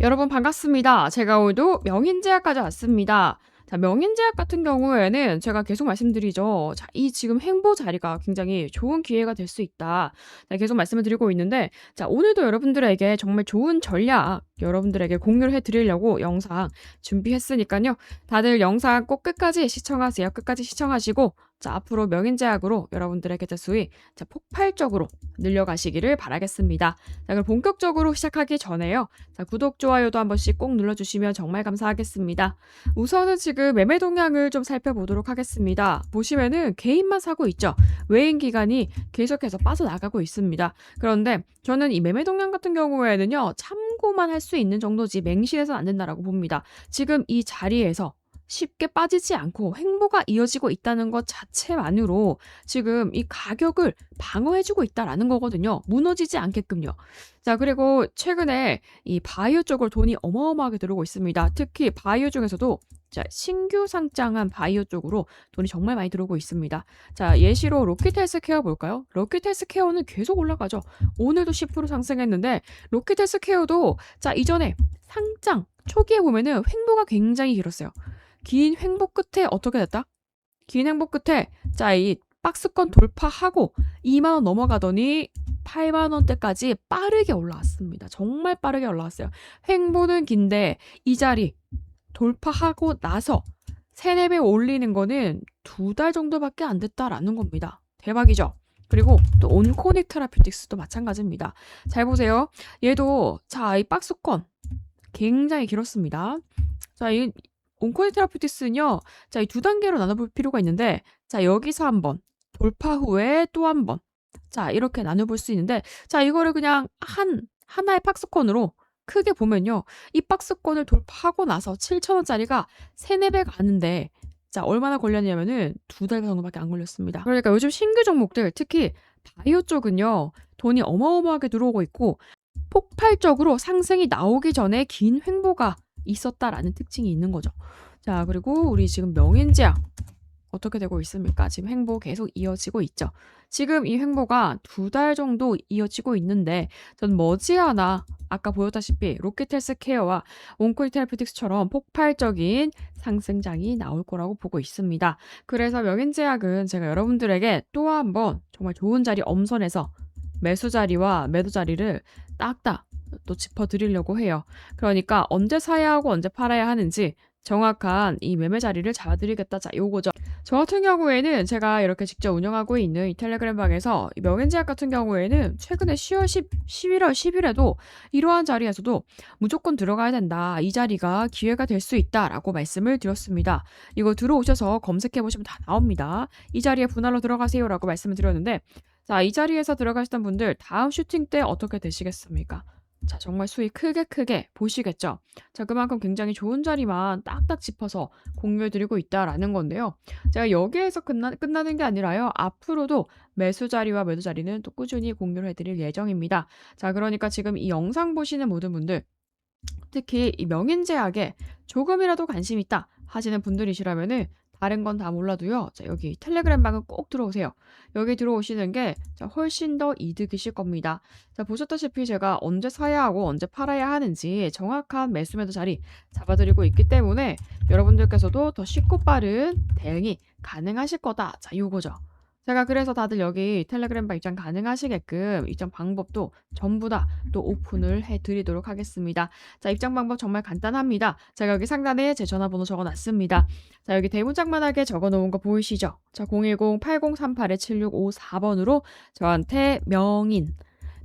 여러분 반갑습니다. 제가 오늘도 명인제약 가져왔습니다. 자, 명인제약 같은 경우에는 제가 계속 말씀드리죠. 자, 이 지금 행보 자리가 굉장히 좋은 기회가 될 수 있다. 자, 계속 말씀을 드리고 있는데, 자, 오늘도 여러분들에게 정말 좋은 전략 여러분들에게 공유를 해 드리려고 영상 준비했으니까요. 다들 영상 꼭 끝까지 시청하세요. 끝까지 시청하시고, 자, 앞으로 명인제약으로 여러분들의 계좌 수익 자, 폭발적으로 늘려가시기를 바라겠습니다. 자, 그럼 본격적으로 시작하기 전에요. 자, 구독, 좋아요도 한 번씩 꼭 눌러주시면 정말 감사하겠습니다. 우선은 지금 매매 동향을 좀 살펴보도록 하겠습니다. 보시면은 개인만 사고 있죠. 외인 기간이 계속해서 빠져나가고 있습니다. 그런데 저는 이 매매 동향 같은 경우에는요, 참고만 할 수 있는 정도지 맹신해서는 안 된다라고 봅니다. 지금 이 자리에서 쉽게 빠지지 않고 횡보가 이어지고 있다는 것 자체만으로 지금 이 가격을 방어해주고 있다라는 거거든요. 무너지지 않게끔요. 자, 그리고 최근에 이 바이오 쪽으로 돈이 어마어마하게 들어오고 있습니다. 특히 바이오 중에서도 자, 신규 상장한 바이오 쪽으로 돈이 정말 많이 들어오고 있습니다. 자, 예시로 로키텔스케어 볼까요? 로키텔스케어는 계속 올라가죠. 오늘도 10% 상승했는데 로키텔스케어도 자, 이전에 상장 초기에 보면은 횡보가 굉장히 길었어요. 긴 횡보 끝에 어떻게 됐다? 긴 횡보 끝에 자, 이 박스권 돌파하고 2만 원 넘어가더니 8만 원대까지 빠르게 올라왔습니다. 정말 빠르게 올라왔어요. 횡보는 긴데 이 자리 돌파하고 나서 3, 4배 올리는 거는 두 달 정도밖에 안 됐다라는 겁니다. 대박이죠? 그리고 또 온코닉 테라피틱스도 마찬가지입니다. 잘 보세요. 얘도 자, 이 박스권 굉장히 길었습니다. 자, 이 온코닉 테라피틱스는요. 자, 이두 단계로 나눠 볼 필요가 있는데 자, 여기서 한번 돌파 후에 또한 번. 자, 이렇게 나눠 볼 수 있는데 자, 이거를 그냥 한 하나의 박스권으로 크게 보면요. 이 박스권을 돌파하고 나서 7,000 원짜리가 3, 4 배 가는데 자, 얼마나 걸렸냐면은 두달 정도밖에 안 걸렸습니다. 그러니까 요즘 신규 종목들 특히 바이오 쪽은요. 돈이 어마어마하게 들어오고 있고 폭발적으로 상승이 나오기 전에 긴 횡보가 있었다라는 특징이 있는 거죠. 자, 그리고 우리 지금 명인제약 어떻게 되고 있습니까? 지금 횡보 계속 이어지고 있죠. 지금 이 횡보가 두 달 정도 이어지고 있는데 전 머지않아 아까 보였다시피 로켓헬스 케어와 온코이테라피틱스처럼 폭발적인 상승장이 나올 거라고 보고 있습니다. 그래서 명인제약은 제가 여러분들에게 또 한 번 정말 좋은 자리 엄선해서 매수 자리와 매도 자리를 딱딱 또 짚어드리려고 해요. 그러니까 언제 사야 하고 언제 팔아야 하는지 정확한 이 매매 자리를 잡아드리겠다. 자, 요거죠. 저 같은 경우에는 제가 이렇게 직접 운영하고 있는 이 텔레그램 방에서 명인제약 같은 경우에는 최근에 10월 10, 11월 10일에도 이러한 자리에서도 무조건 들어가야 된다. 이 자리가 기회가 될 수 있다라고 말씀을 드렸습니다. 이거 들어오셔서 검색해 보시면 다 나옵니다. 이 자리에 분할로 들어가세요라고 말씀을 드렸는데 자, 이 자리에서 들어가시던 분들 다음 슈팅 때 어떻게 되시겠습니까? 자, 정말 수익 크게 크게 보시겠죠? 자, 그만큼 굉장히 좋은 자리만 딱딱 짚어서 공유해 드리고 있다라는 건데요. 제가 여기에서 끝나, 끝나는 게 아니라요. 앞으로도 매수 자리와 매도 자리는 또 꾸준히 공유를 해드릴 예정입니다. 자, 그러니까 지금 이 영상 보시는 모든 분들, 특히 이 명인제약에 조금이라도 관심 있다 하시는 분들이시라면은 다른 건 다 몰라도요. 자, 여기 텔레그램 방은 꼭 들어오세요. 여기 들어오시는 게 자, 훨씬 더 이득이실 겁니다. 자, 보셨다시피 제가 언제 사야 하고 언제 팔아야 하는지 정확한 매수 매도 자리 잡아드리고 있기 때문에 여러분들께서도 더 쉽고 빠른 대응이 가능하실 거다. 자, 요거죠. 제가 그래서 다들 여기 텔레그램 방 입장 가능하시게끔 입장 방법도 전부 다 또 오픈을 해 드리도록 하겠습니다. 자, 입장 방법 정말 간단합니다. 제가 여기 상단에 제 전화번호 적어 놨습니다. 자, 여기 대문짝만하게 적어 놓은 거 보이시죠? 자, 010-8038-7654번으로 저한테 명인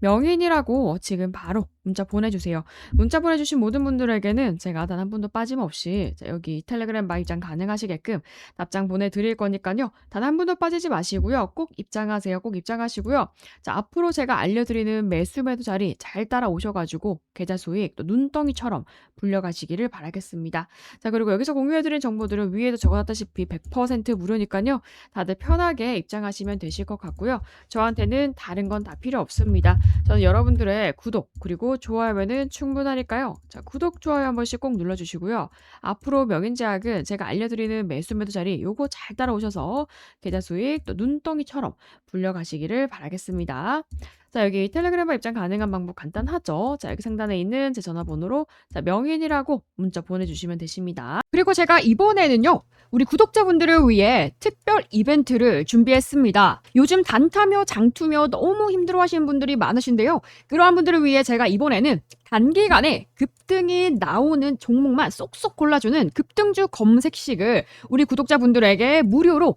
명인이라고 지금 바로 문자 보내주세요. 문자 보내주신 모든 분들에게는 제가 단 한 분도 빠짐없이 자, 여기 텔레그램 바 입장 가능하시게끔 답장 보내드릴 거니까요. 단 한 분도 빠지지 마시고요. 꼭 입장하세요. 꼭 입장하시고요. 자, 앞으로 제가 알려드리는 매수 매도 자리 잘 따라오셔가지고 계좌 수익 또 눈덩이처럼 불려가시기를 바라겠습니다. 자, 그리고 여기서 공유해드린 정보들은 위에도 적어놨다시피 100% 무료니까요. 다들 편하게 입장하시면 되실 것 같고요. 저한테는 다른 건 다 필요 없습니다. 저는 여러분들의 구독 그리고 좋아요면은 충분하니까요. 자, 구독, 좋아요 한 번씩 꼭 눌러주시고요. 앞으로 명인제약은 제가 알려드리는 매수 매도 자리 요거 잘 따라오셔서 계좌 수익 또 눈덩이처럼 불려가시기를 바라겠습니다. 자, 여기 텔레그램과 입장 가능한 방법 간단하죠. 자, 여기 상단에 있는 제 전화번호로 자, 명인이라고 문자 보내주시면 되십니다. 그리고 제가 이번에는요, 우리 구독자분들을 위해 특별 이벤트를 준비했습니다. 요즘 단타며 장투며 너무 힘들어 하시는 분들이 많으신데요. 그러한 분들을 위해 제가 이번에는 단기간에 급등이 나오는 종목만 쏙쏙 골라주는 급등주 검색식을 우리 구독자분들에게 무료로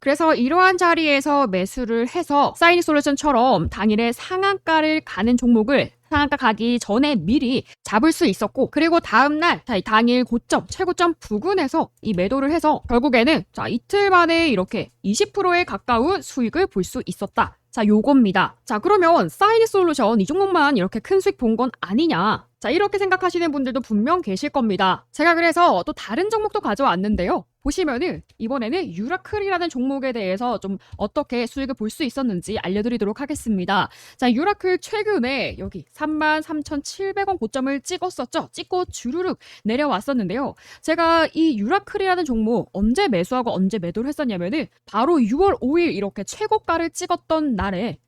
그래서 이러한 자리에서 매수를 해서 사이닉 솔루션처럼 당일에 상한가를 가는 종목을 상한가 가기 전에 미리 잡을 수 있었고 그리고 다음날 당일 고점 최고점 부근에서 이 매도를 해서 결국에는 자 이틀 만에 이렇게 20%에 가까운 수익을 볼 수 있었다. 자 요겁니다. 자 그러면 사이닉 솔루션 이 종목만 이렇게 큰 수익 본 건 아니냐? 자 이렇게 생각하시는 분들도 분명 계실 겁니다. 제가 그래서 또 다른 종목도 가져왔는데요. 보시면은 이번에는 유라클이라는 종목에 대해서 좀 어떻게 수익을 볼 수 있었는지 알려드리도록 하겠습니다. 자, 유라클 최근에 여기 33,700원 고점을 찍었었죠. 찍고 주르륵 내려왔었는데요. 제가 이 유라클이라는 종목 언제 매수하고 언제 매도를 했었냐면은 바로 6월 5일 이렇게 최고가를 찍었던 날에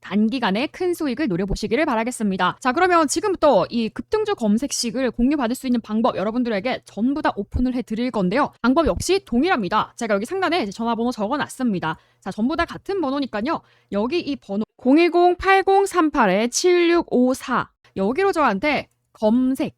단기간에 큰 수익을 노려보시기를 바라겠습니다. 자, 그러면 지금부터 이 급등주 검색식을 공유받을 수 있는 방법 여러분들에게 전부 다 오픈을 해드릴 건데요. 방법 역시 동일합니다. 제가 여기 상단에 전화번호 적어놨습니다. 자, 전부 다 같은 번호니까요. 여기 이 번호 010-8038-7654 여기로 저한테 검색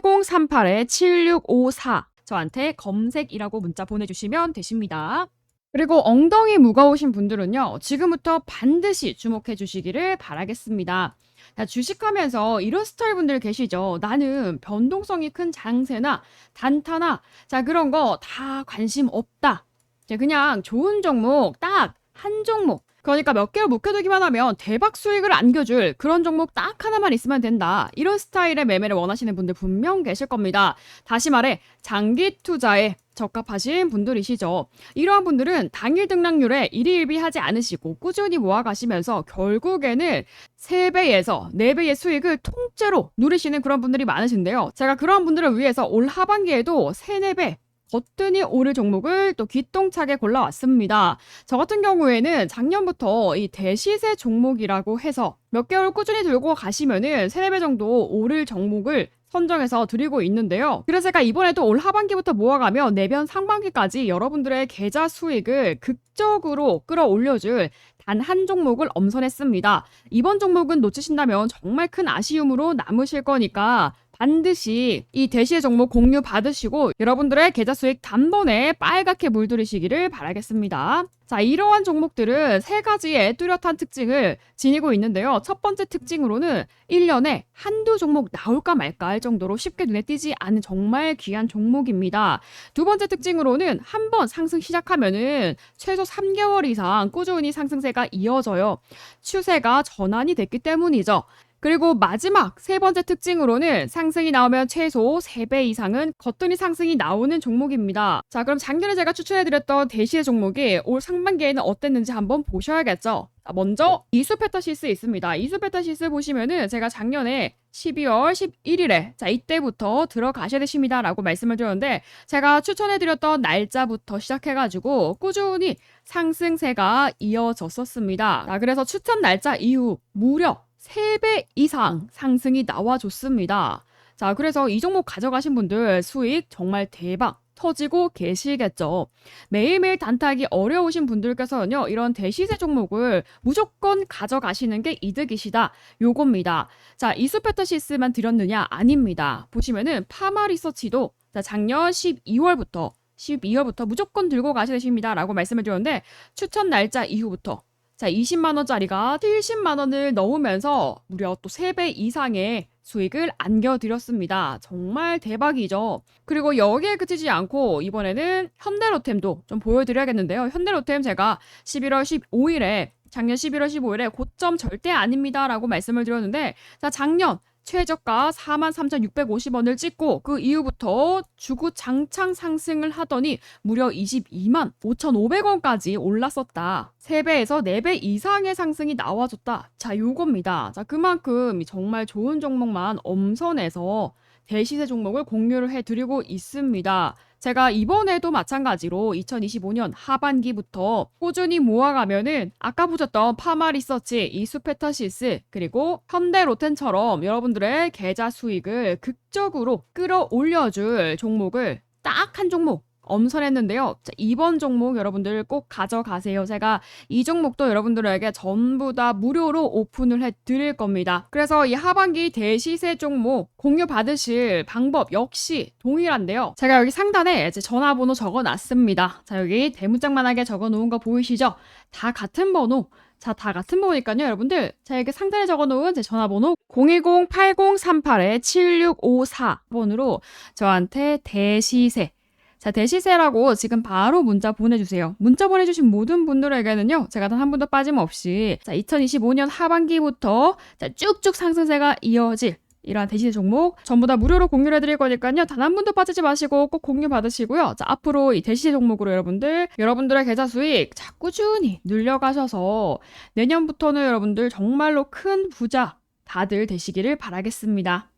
010-8038-7654 저한테 검색이라고 문자 보내주시면 되십니다. 그리고 엉덩이 무거우신 분들은요, 지금부터 반드시 주목해 주시기를 바라겠습니다. 자, 주식하면서 이런 스타일 분들 계시죠? 나는 변동성이 큰 장세나 단타나, 자, 그런 거 다 관심 없다. 자, 그냥 좋은 종목 딱 한 종목. 그러니까 몇 개를 묵혀두기만 하면 대박 수익을 안겨줄 그런 종목 딱 하나만 있으면 된다. 이런 스타일의 매매를 원하시는 분들 분명 계실 겁니다. 다시 말해, 장기 투자에 적합하신 분들이시죠. 이러한 분들은 당일 등락률에 일희일비하지 않으시고 꾸준히 모아가시면서 결국에는 3배에서 4배의 수익을 통째로 누리시는 그런 분들이 많으신데요. 제가 그러한 분들을 위해서 올 하반기에도 3, 4배 거뜬히 오를 종목을 또 기똥차게 골라왔습니다. 저 같은 경우에는 작년부터 이 대시세 종목이라고 해서 몇 개월 꾸준히 들고 가시면은 3, 4배 정도 오를 종목을 선정해서 드리고 있는데요. 그래서 제가 이번에도 올 하반기부터 모아가며 내년 상반기까지 여러분들의 계좌 수익을 극적으로 끌어올려줄 단 한 종목을 엄선했습니다. 이번 종목은 놓치신다면 정말 큰 아쉬움으로 남으실 거니까 반드시 이 대시의 종목 공유 받으시고 여러분들의 계좌 수익 단번에 빨갛게 물들이시기를 바라겠습니다. 자, 이러한 종목들은 세 가지의 뚜렷한 특징을 지니고 있는데요. 첫 번째 특징으로는 1년에 한두 종목 나올까 말까 할 정도로 쉽게 눈에 띄지 않은 정말 귀한 종목입니다. 두 번째 특징으로는 한 번 상승 시작하면은 최소 3개월 이상 꾸준히 상승세가 이어져요. 추세가 전환이 됐기 때문이죠. 그리고 마지막 세 번째 특징으로는 상승이 나오면 최소 3배 이상은 거뜬히 상승이 나오는 종목입니다. 자, 그럼 작년에 제가 추천해드렸던 대시의 종목이 올 상반기에는 어땠는지 한번 보셔야겠죠. 자, 먼저 이수페타시스 있습니다. 이수페타시스 보시면은 제가 작년에 12월 11일에 자 이때부터 들어가셔야 되십니다 라고 말씀을 드렸는데 제가 추천해드렸던 날짜부터 시작해가지고 꾸준히 상승세가 이어졌었습니다. 자 그래서 추천 날짜 이후 무려 3배 이상 상승이 나와줬습니다. 자, 그래서 이 종목 가져가신 분들 수익 정말 대박 터지고 계시겠죠. 매일매일 단타하기 어려우신 분들께서는요, 이런 대시세 종목을 무조건 가져가시는 게 이득이시다. 요겁니다. 자, 이수페터시스만 드렸느냐? 아닙니다. 보시면은 파마 리서치도 자, 작년 12월부터 12월부터 무조건 들고 가셔야 되십니다. 라고 말씀을 드렸는데, 추천 날짜 이후부터 자, 20만 원짜리가 70만 원을 넣으면서 무려 또 3배 이상의 수익을 안겨드렸습니다. 정말 대박이죠. 그리고 여기에 그치지 않고 이번에는 현대로템도 좀 보여드려야겠는데요. 현대로템 제가 11월 15일에 작년 11월 15일에 고점 절대 아닙니다라고 말씀을 드렸는데 자 작년 최저가 43,650원을 찍고 그 이후부터 주구 장창 상승을 하더니 무려 22만 5,500원까지 올랐었다. 3배에서 4배 이상의 상승이 나와줬다. 자, 요겁니다. 자, 그만큼 정말 좋은 종목만 엄선해서 대시세 종목을 공유를 해드리고 있습니다. 제가 이번에도 마찬가지로 2025년 하반기부터 꾸준히 모아가면은 아까 보셨던 파마 리서치, 이수페타시스, 그리고 현대 로텐처럼 여러분들의 계좌 수익을 극적으로 끌어올려줄 종목을 딱 한 종목 엄선했는데요. 자, 이번 종목 여러분들 꼭 가져가세요. 제가 이 종목도 여러분들에게 전부 다 무료로 오픈을 해 드릴 겁니다. 그래서 이 하반기 대시세 종목 공유 받으실 방법 역시 동일한데요. 제가 여기 상단에 이제 전화번호 적어 놨습니다. 자, 여기 대문짝만하게 적어 놓은 거 보이시죠? 다 같은 번호. 자, 다 같은 번호니까요, 여러분들. 자, 여기 상단에 적어 놓은 제 전화번호 010-8038-7654번으로 저한테 대시세 자, 대시세라고 지금 바로 문자 보내주세요. 문자 보내주신 모든 분들에게는요, 제가 단 한 분도 빠짐없이, 자, 2025년 하반기부터 자, 쭉쭉 상승세가 이어질 이러한 대시세 종목 전부 다 무료로 공유를 해드릴 거니까요. 단 한 분도 빠지지 마시고 꼭 공유 받으시고요. 자, 앞으로 이 대시세 종목으로 여러분들, 여러분들의 계좌 수익 자, 꾸준히 늘려가셔서 내년부터는 여러분들 정말로 큰 부자 다들 되시기를 바라겠습니다.